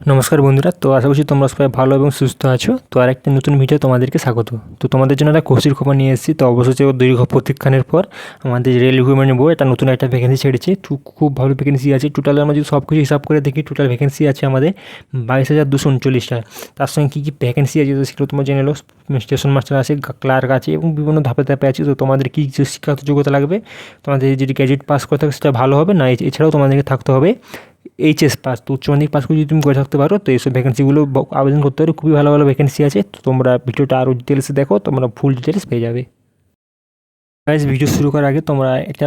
নমস্কার বন্ধুরা, তো আশা করছি তোমরা সবাই ভালো এবং সুস্থ আছো। তো আর একটা নতুন ভিডিও তোমাদেরকে স্বাগত। তো তোমাদের জন্য একটা খুশির খবর নিয়ে এসেছি। তো অবশেষে ও দীর্ঘ প্রতীক্ষানের পর আমাদের রেল রিক্রুটমেন্ট বোর্ড একটা নতুন একটা ভ্যাকেন্সি ছেড়েছে। তো খুব ভালো ভ্যাকেন্সি আছে। টোটাল আমরা যদি সব কিছু হিসাব করে দেখি টোটাল ভ্যাকেন্সি আছে আমাদের বাইশ হাজার দুশো উনচল্লিশটা। তার সঙ্গে কী কী ভ্যাকেন্সি আছে সেগুলো তোমরা জেনে স্টেশন মাস্টার আছে ক্লার্ক আছে এবং বিভিন্ন ধাপে ধাপে আছে। তো তোমাদের কী শিক্ষাগত যোগ্যতা লাগবে? তোমাদের যদি গ্র্যাজুয়েট পাস করে থাকে, সেটা ভালো হবে। না এছাড়াও তোমাদেরকে থাকতে হবে। এইচএস পাস তো উচ্চ মাধ্যমিক পাস করে যদি তুমি করে থাকতে পারো, তো এইসব ভ্যাকেন্সিগুলো আবেদন করতে পারো। খুবই ভালো ভালো ভ্যাকেন্সি আছে। তো তোমরা ভিডিওটা আরও ডিটেলসে দেখো, তোমরা ফুল ডিটেলস পেয়ে যাবে। গাইজ ভিডিও শুরু করার আগে তোমরা একটা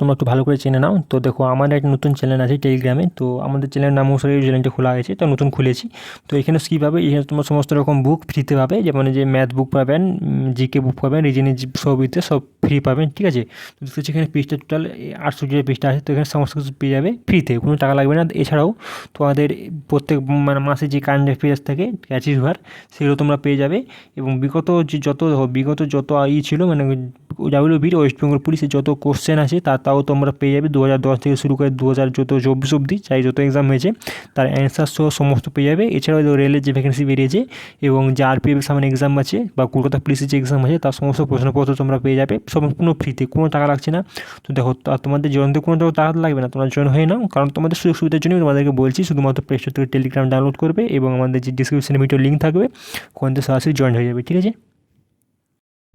তোমরা একটু ভালো করে চেনে নাও। তো দেখো, আমাদের একটা নতুন চ্যানেল আছে টেলিগ্রামে তো আমাদের চ্যানেলের নাম অনুসারে এই চ্যানেলটা খোলা আছে তো নতুন খুলেছি। তো এখানে কী পাবে এখানে তোমার সমস্ত রকম বুক ফ্রিতে পাবে, যেমন যে ম্যাথ বুক পাবেন জিকে বুক পাবেন রিজনিং সবিতে সব ফ্রি পাবেন, ঠিক আছে? তো দেখতে এখানে পৃষ্ঠা টোটাল আটশো যে পৃষ্ঠা আছে, তো এখানে সমস্ত কিছু পেয়ে যাবে ফ্রিতে কোনো টাকা লাগবে না। এছাড়াও তোমাদের প্রত্যেক মানে মাসে যে কারেন্ট অ্যাফেয়ার্স থাকে অ্যাচিভ হওয়ার, সেগুলো তোমরা পেয়ে যাবে। এবং বিগত যে যত, বিগত যত ই ছিল মানে ডাব্লিউবির ওয়েস্ট বেঙ্গল পুলিশের যত কোশ্চেন আছে তা তাও তোমরা পেয়ে যাবে। দু হাজার দশ থেকে শুরু করে দু হাজার যত চব্বিশ অবধি চাই যত এক্সাম হয়েছে, তার অ্যান্সার সহ সমস্ত পেয়ে যাবে। এছাড়াও রেলের যে ভ্যাকেন্সি বেরিয়েছে এবং যে আরপিএফ সামনে এক্সাম আছে বা কলকাতা পুলিশের যে এক্সাম আছে, তার সমস্ত প্রশ্নপত্র তোমরা পেয়ে যাবে। সম্পূর্ণ ফ্রিতে কোনো টাকা লাগছে না। তো দেখো তোমাদের জয়েনতে কোনো টাকা লাগবে না তোমরা জয়েন হয়ে নাও। কারণ তোমাদের সুযোগ সুবিধার জন্য তোমাদেরকে বলছি, শুধুমাত্র প্লে স্টোর থেকে টেলিগ্রাম ডাউনলোড করবে এবং আমাদের যে ডিসক্রিপশনে ভিডিও লিঙ্ক থাকবে থেকে সরাসরি জয়েন হয়ে যাবে, ঠিক আছে?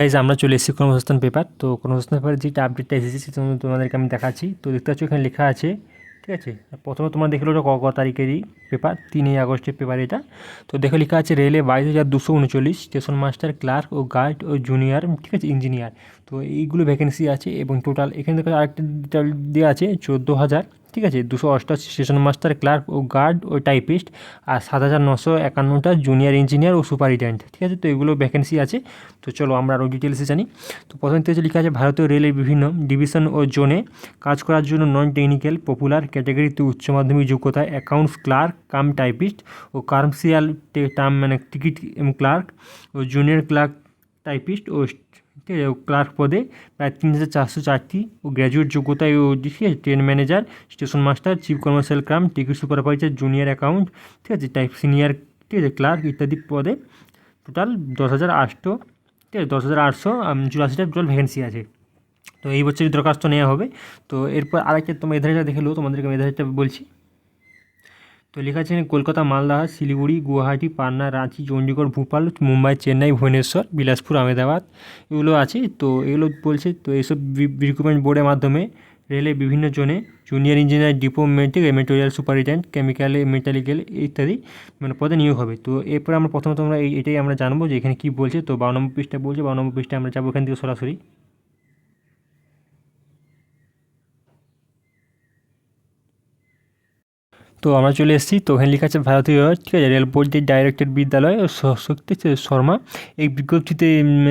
গাইজ আমরা চলে এসেছি কর্মসংস্থান পেপার তো কর্মসংস্থান পেপারের যেটা আপডেটটা এসেছে সেটা তোমাদেরকে আমি দেখাচ্ছি। তো দেখতে পাচ্ছ এখানে লেখা আছে, ঠিক আছে? প্রথমে তোমরা দেখল ওটা ক তারিখেরই পেপার তিনই আগস্টের পেপার এটা। তো দেখো লেখা আছে রেলে বাইশ হাজার দুশো উনচল্লিশ স্টেশন মাস্টার ক্লার্ক ও গার্ড ও জুনিয়র ঠিক আছে? ইঞ্জিনিয়ার তো এইগুলো ভ্যাকেন্সি আছে এবং টোটাল এখানে দেখো আরেকটা দেওয়া আছে, চোদ্দ হাজার ঠিক আছে, দুশো অষ্টআশি স্টেশন মাস্টার ক্লার্ক ও গার্ড ও টাইপিস্ট আর সাত হাজার নশো একান্নটা জুনিয়র ইঞ্জিনিয়ার ও সুপারিটেন্ট ঠিক আছে, তো এগুলো ভ্যাকেন্সি আছে। তো চলো আমরা আরও ডিটেলসে জানি। তো প্রথম থেকে লেখা আছে, ভারতীয় রেলের বিভিন্ন ডিভিশন ও জোনে কাজ করার জন্য নন টেকনিক্যাল পপুলার ক্যাটাগরিতে উচ্চ মাধ্যমিক যোগ্যতা অ্যাকাউন্টস ক্লার্ক কাম টাইপিস্ট ও কার্মসিয়াল টার্ম মানে টিকিট ক্লার্ক ও জুনিয়র ক্লার্ক টাইপিস্ট ও ঠিক আছে ক্লার্ক পদে। প্রায় তিন হাজার চারশো চারটি ও গ্র্যাজুয়েট যোগ্যতায় ও ঠিক আছে train manager, station master, chief commercial cum ticket supervisor, junior account, ঠিক আছে, টাইপ সিনিয়র, ঠিক আছে, ক্লার্ক ইত্যাদি পদে। টোটাল দশ হাজার আটশো, ঠিক আছে দশ হাজার আটশো চুরাশিটা টোটাল ভ্যাকেন্সি আছে। তো এই বছরই দরখাস্ত নেওয়া হবে। তো এরপর আরেকটা তোমার এধারটা দেখে লো, তোমাদেরকে আমি বলছি। তো লেখা আছে কলকাতা, মালদা, শিলিগুড়ি, গুয়াহাটি, পাটনা, রাঁচি চণ্ডীগড় ভোপাল, মুম্বাই, চেন্নাই, ভুবনেশ্বর, বিলাসপুর, আহমেদাবাদ, এগুলো আছে। তো এগুলো বলছে, তো এইসব রিক্রুটমেন্ট বোর্ডের মাধ্যমে রেলে বিভিন্ন জনে জুনিয়র ইঞ্জিনিয়ার ডিপো মেটিক মেটেরিয়াল সুপারিটেন্ট কেমিক্যাল মেটালিক্যাল ইত্যাদি মানে পদে নিয়োগ হবে। তো এরপরে আমরা প্রথমত আমরা এটাই আমরা জানব যে এখানে কী বলছে। তো বারো নম্বর পৃষ্ঠা বলছে, বারো নম্বর পৃষ্ঠায় আমরা যাব এখান থেকে সরাসরি। তো আমরা চলে এসেছি। তো ওখানে লেখা আছে, ভারতীয় ঠিক আছে রেল বোর্ডের ডাইরেক্টর বিদ্যালয় শক্তি শর্মা। এই বিজ্ঞপ্তিতে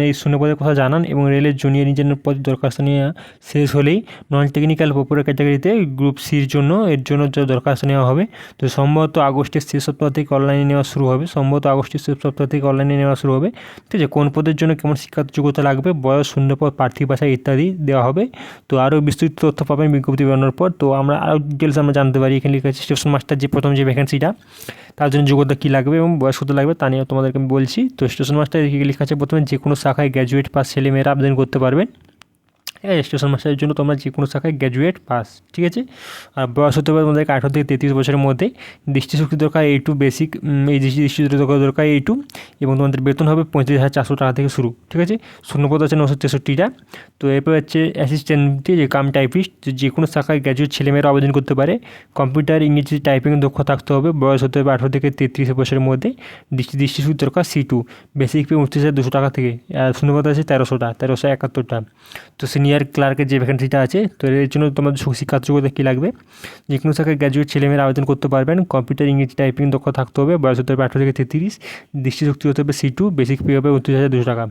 এই শূন্য পদের কথা জানান এবং রেলের জুনিয়র ইঞ্জিনিয়ার পদ দরখাস্ত নেওয়া শেষ হলেই নন টেকনিক্যাল পপুলার ক্যাটাগরিতে গ্রুপ সির জন্য, এর জন্য দরখাস্ত নেওয়া হবে। তো সম্ভবত আগস্টের শেষ সপ্তাহ থেকে অনলাইনে নেওয়া শুরু হবে। সম্ভবত আগস্টের শেষ সপ্তাহ থেকে অনলাইনে নেওয়া শুরু হবে। ঠিক আছে, কোন পদের জন্য কেমন শিক্ষাগত যোগ্যতা লাগবে, বয়স শূন্য পদ প্রার্থী ভাষা ইত্যাদি দেওয়া হবে। তো আরও বিস্তৃত তথ্য পাবেন বিজ্ঞপ্তি বেরোনোর পর। তো আমরা আরও ডিটেলস আমরা জানতে পারি। এখানে লেখা আছে, স্টেশন মাস্টার যে প্রথম যে ভ্যাকেন্সিটা তার জন্য যোগ্যতা কী লাগবে এবং বয়স কত লাগবে তা নিয়েও তোমাদেরকে আমি বলছি। তো স্টেশন মাস্টার লেখা আছে, প্রথমে যে কোনো শাখায় গ্র্যাজুয়েট পাস ছেলেমেয়েরা আবেদন করতে পারবেন। স্টেশন মাস্টারের জন্য তোমরা যে কোনো শাখায় গ্র্যাজুয়েট পাস ঠিক আছে? আর বয়স হতে পারে তোমাদেরকে আঠারো থেকে তেত্রিশ বছরের মধ্যে। দৃষ্টিশক্তি দরকার এই টু বেসিক এই দৃষ্টি দরকার দরকার এই টু এবং তোমাদের বেতন হবে পঁয়ত্রিশ হাজার চারশো টাকা থেকে শুরু, ঠিক আছে? শূন্যপদ আছে নশো তেষট্টিটা। তো এরপর হচ্ছে অ্যাসিস্ট্যান্ট যে কাম টাইপিস্ট যে কোনো শাখায় গ্র্যাজুয়েট ছেলেমেয়েরা আবেদন করতে পারে। কম্পিউটার ইংরেজি টাইপিং দক্ষ থাকতে হবে। বয়স হতে হবে আঠারো থেকে তেত্রিশ বছরের মধ্যে। দৃষ্টি দৃষ্টিশক্তি দরকার সি টু বেসিক পে উনত্রিশ হাজার দুশো টাকা থেকে। আর শূন্যপদ আছে তেরোশোটা, তেরোশো একাত্তরটা। তো সিনিয়র ক্লার্কের যে ভ্যাকেন্সিটা আছে, তো এর জন্য তোমাদের শিক্ষাগত যোগ্যতা কী লাগবে? যে কোনো শাখায় গ্র্যাজুয়েট ছেলেমেয়েরা আবেদন করতে পারবেন। কম্পিউটার ইংরেজি টাইপিং দক্ষ থাকতে হবে। বয়স হতে হবে আঠারো থেকে তেত্রিশ। দৃষ্টিশক্তি হতে হবে সি টু বেসিক পে হবে উনত্রিশ হাজার দুশো টাকা।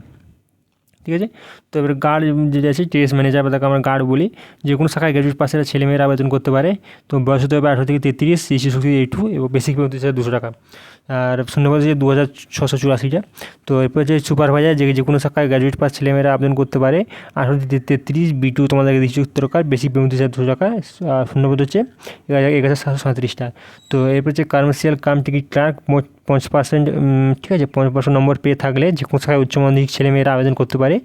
ঠিক আছে? তো এবার গার্ড যেটা আছে টেস্ট ম্যানেজার বা তাকে আমরা গার্ড বলি, যে কোনো শাখায় গ্র্যাজুয়েট পাশের ছেলেমেয়েরা আবেদন করতে পারে। তো বয়স হতে হবে আঠারো থেকে তেত্রিশ শিশু শক্তি এইটু এবং বেসিক পঁয়ত্রিশ হাজার দুশো টাকা। আর শূন্যপদ হচ্ছে দু হাজার ছশো চুরাশিটা তো এরপর হচ্ছে সুপারভাইজার যে যে কোনো শাখায় গ্র্যাজুয়েট পাস ছেলেমেয়েরা আবেদন করতে পারে। আঠারো থেকে তেত্রিশ বি টু তোমাদেরকে দিচ্ছে উত্তরকার বেসিক পঁয়ত্রিশ হাজার দুশো টাকা। শূন্যপদ হচ্ছে এক হাজার সাতশো সাঁত্রিশটা তো এরপর হচ্ছে কমার্শিয়াল কাম টিকিট ক্লার্ক মোট পঞ্চাশ পার্সেন্ট ঠিক আছে, পঞ্চাশ পার্সেন্ট নম্বর পেয়ে থাকলে যে কোনো শাখায় উচ্চ মাধ্যমিক ছেলে মেয়েরা আবেদন করতে পারে।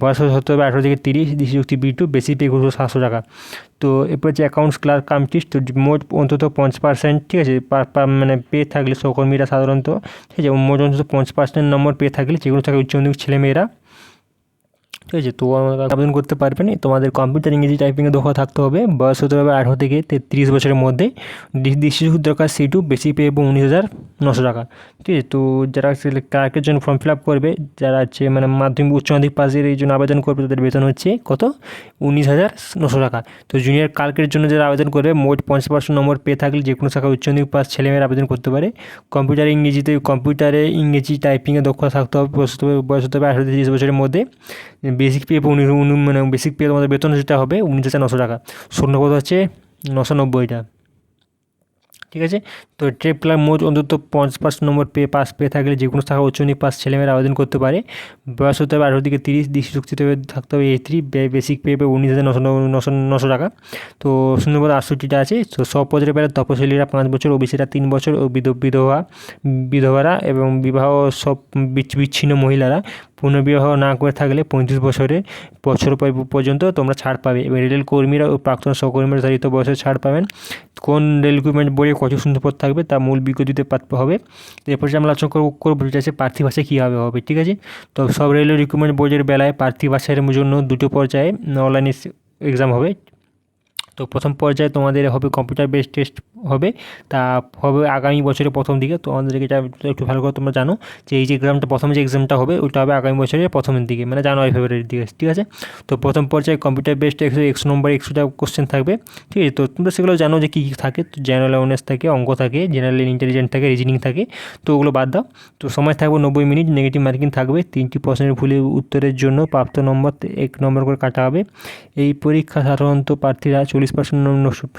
বয়স হতে হবে আঠারো থেকে তিরিশ দৃষ্টিযুক্তি বি টু বেশি পে করব সাতশো টাকা। তো এরপর হচ্ছে অ্যাকাউন্টস ক্লার্ক কামটিস তো মোট অন্তত পঞ্চাশ পার্সেন্ট, ঠিক আছে মানে পেয়ে থাকলে সহকর্মীরা সাধারণত, ঠিক আছে, মোট অন্তত পঞ্চাশ পার্সেন্ট নম্বর পেয়ে থাকলে যে কোনো শাখায় উচ্চ মাধ্যমিক ছেলেমেয়েরা ঠিক আছে? তো আবেদন করতে পারবেন তোমাদের কম্পিউটার ইংরেজি টাইপিংয়ে দক্ষতা থাকতে হবে। বয়স হতে হবে আঠারো থেকে তেত্রিশ বছরের মধ্যে। দৃষ্টি দরকার সিটু বেশি পেয়ে এবং উনিশ হাজার নশো টাকা। ঠিক আছে? তো যারা ক্লার্কের জন্য ফর্ম ফিল আপ করবে, যারা হচ্ছে মানে মাধ্যমিক, উচ্চ মাধ্যমিক পাশের এই জন্য আবেদন করবে, তাদের বেতন হচ্ছে কত? উনিশ হাজার নশো টাকা। তো জুনিয়র ক্লার্কের জন্য যারা আবেদন করবে, মোট পঞ্চাশ পার্সেন্ট নম্বর পেয়ে থাকলে যে কোনো শাখায় উচ্চ মাধ্যমিক পাস ছেলেমেয়েরা আবেদন করতে পারে। কম্পিউটার ইংরেজিতে কম্পিউটারে ইংরেজি টাইপিংয়ে দক্ষতা থাকতে হবে বয়স হতে হবে আঠারো থেকে তিরিশ বছরের মধ্যে। বেসিক পে মানে বেসিক পে তোমাদের বেতন যেটা হবে, উনিশ হাজার নশো টাকা। শূন্যপদ হচ্ছে নশো নব্বইটা। ঠিক আছে? তো ট্রেপ প্লার মোট অন্তত পঞ্চাশ পার্সেন্ট নম্বর পে পাস পেয়ে থাকলে যে কোনো শাখা উচ্চ পাস ছেলেমেয়েরা আবেদন করতে পারে। বয়স হতে হবে আঠারো থেকে তিরিশ, দৃষ্টি চুক্তিতে থাকতে হবে এই থ্রি বেসিক পে পে উনিশ হাজার নশো নশো নশো টাকা। তো শূন্যপদ আটষট্টিটা আছে। তো সব পদের পেলে তপশিলীরা পাঁচ বছর, ওবিসিরা তিন বছর ও বিধবা, বিধবারা এবং বিবাহ সব বিচ্ছিন্ন মহিলারা পুনর্বিবাহ না করে থাকলে পঁয়ত্রিশ বছরে বছর পর্যন্ত তোমরা ছাড় পাবে। এবং রেল কর্মীরা ও প্রাক্তন সহকর্মীরা ধারিত বয়সে ছাড় পাবেন। কোন রেল রিক্রুটমেন্ট বইয়ে কত সুন্দরপদ থাকবে তা মূল বিজ্ঞপ্তিতে প্রাপ্য হবে। এরপর যে আমরা আলোচনা করব যেটা আছে প্রার্থী ভাষা কীভাবে হবে, ঠিক আছে? তো সব রেলওয়ে রিক্রুটমেন্ট বোর্ডের বেলায় প্রার্থী ভাষার জন্য দুটো পর্যায়ে অনলাইনে এক্সাম হবে। তো প্রথম পর্যায়ে তোমাদের হবে কম্পিউটার বেস টেস্ট হবে। তা হবে আগামী বছরের প্রথম দিকে। তো আমাদেরকে এটা একটু ভালো করে তোমরা জানো যে এই যে এক্সামটা প্রথম যে এক্সামটা হবে, ওইটা হবে আগামী বছরের প্রথমের দিকে। মানে জানুয়ারি, ফেব্রুয়ারির দিকে, ঠিক আছে? তো প্রথম পর্যায়ে কম্পিউটার বেসড একশো একশো নম্বর একশোটা কোশ্চেন থাকবে, ঠিক আছে? তো তোমরা সেগুলো জানো যে কী কী থাকে। তো জেনারেল অ্যাওয়ারনেস থাকে, অঙ্ক থাকে জেনারেল ইন্টেলিজেন্ট থাকে রিজনিং থাকে। তো ওগুলো বাদ দাও। তো সময় থাকবে নব্বই মিনিট নেগেটিভ মার্কিং থাকবে। তিনটি প্রশ্নের ভুলে উত্তরের জন্য প্রাপ্ত নম্বর এক নম্বর করে কাটা হবে। এই পরীক্ষা সাধারণত প্রার্থীরা চল্লিশ পার্সেন্ট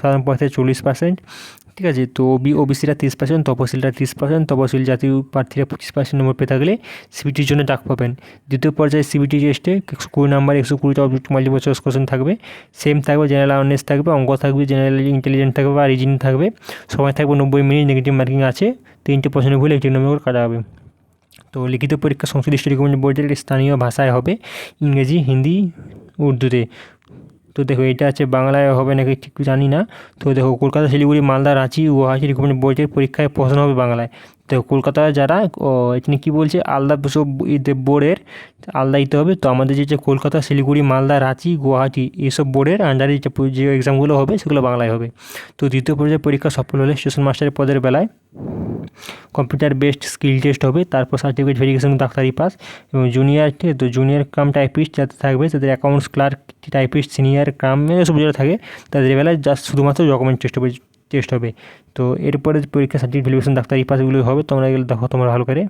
সাধারণ প্রার্থীরা চল্লিশ পার্সেন্ট ঠিক আছে? তো ওবি ওবিসিরা তিরিশ পার্সেন্ট তপশিলরা তিরিশ পার্সেন্ট তপশিল জাতীয় প্রার্থীরা পঁচিশ পার্সেন্ট নম্বর পেয়ে থাকলে সিবিটির জন্য ডাক পাবেন। দ্বিতীয় পর্যায়ে সিবিটি টেস্টে একশো কুড়ি নাম্বার একশো কুড়িটা অবজেক্ট মাল্টিপল চয়েস কোশ্চেন থাকবে। সেম থাকবে জেনারেল অ্যাওয়ারনেস থাকবে, অঙ্ক থাকবে জেনারেল ইন্টেলিজেন্ট থাকবে বা রিজনিং থাকবে। সময় থাকবে নব্বই মিনিট নেগেটিভ মার্কিং আছে, তিনটে প্রশ্নের ভুলে একটি নম্বর কাটা হবে। তো লিখিত পরীক্ষা সংশ্লিষ্ট রিকমেন্ড বোর্ডের স্থানীয় ভাষায় হবে, ইংরেজি, হিন্দি, উর্দুতে। তো দেখো এটা আছে বাংলায় হবে নাকি ঠিক জানি না। তো দেখো কলকাতা, শিলিগুড়ি, মালদা, রাঁচি, গুয়াহাটি রিকমেন্ড বোর্ডের পরীক্ষায় প্রশ্ন হবে বাংলায়। তো কলকাতায় যারা এখানে কী বলছে? আলাদা সব বোর্ডের আলাদা দিতে হবে। তো আমাদের যে কলকাতা, শিলিগুড়ি, মালদা, রাঁচি, গুয়াহাটি এইসব বোর্ডের আন্ডারে যে এক্সামগুলো হবে সেগুলো বাংলায় হবে। তো দ্বিতীয় পর্যায়ে পরীক্ষা সফল হলে স্টেশন মাস্টারের পদের বেলায় কম্পিউটার বেসড স্কিল টেস্ট হবে, তারপর সার্টিফিকেট ভেরিফিকেশন ডাক্তারি পাস এবং জুনিয়র তো জুনিয়র কাম টাইপিস্ট যাতে থাকবে, তাদের accounts clerk typist senior cum এসব যারা থাকে, তাদের বেলায় জাস্ট শুধুমাত্র ডকুমেন্ট টেস্ট হবে টেস্ট হবে। তো এরপরে পরীক্ষা সার্টিফিকেট ভ্যালুয়েশন ডাক্তারি পাসগুলো হবে, তোমরা এগুলো দেখো, তোমরা ভালো করে।